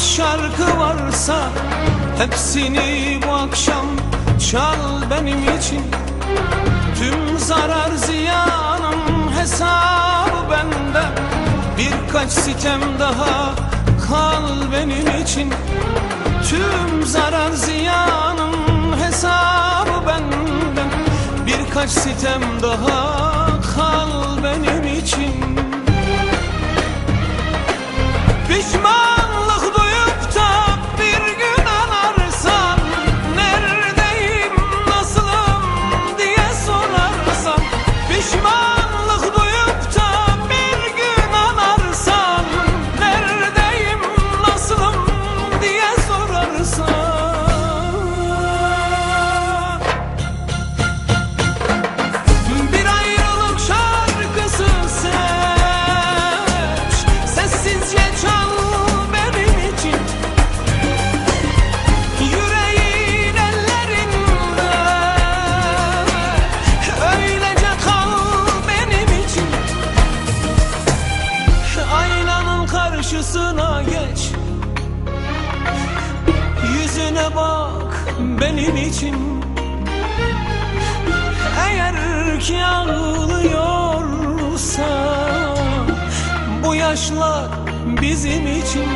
Şarkı varsa hepsini bu akşam çal benim için. Tüm zarar ziyanım hesabı bende. Birkaç sitem daha kal benim için. Tüm zarar ziyanım hesabı benden Birkaç sitem daha kal karşısına geç. Yüzüne bak benim için. Eğer ki ağlıyorsa Bu yaşlar bizim için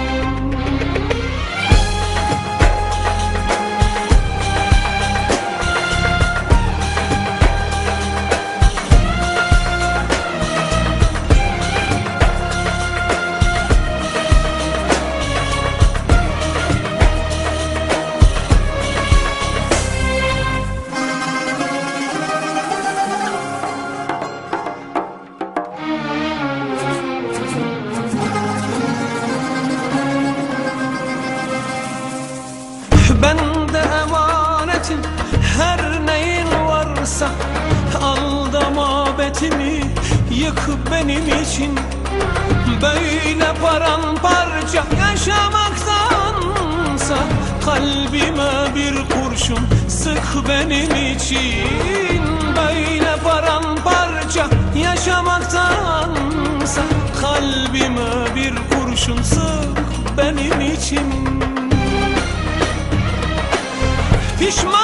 Ben de emanetim her neyin varsa Aldama betimi yık benim için. Böyle paramparça yaşamaktansa Kalbime bir kurşun sık benim için. Böyle paramparça yaşamaktansa Kalbime bir kurşun sık benim için Pişmanlık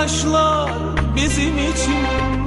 yaşlar bizim için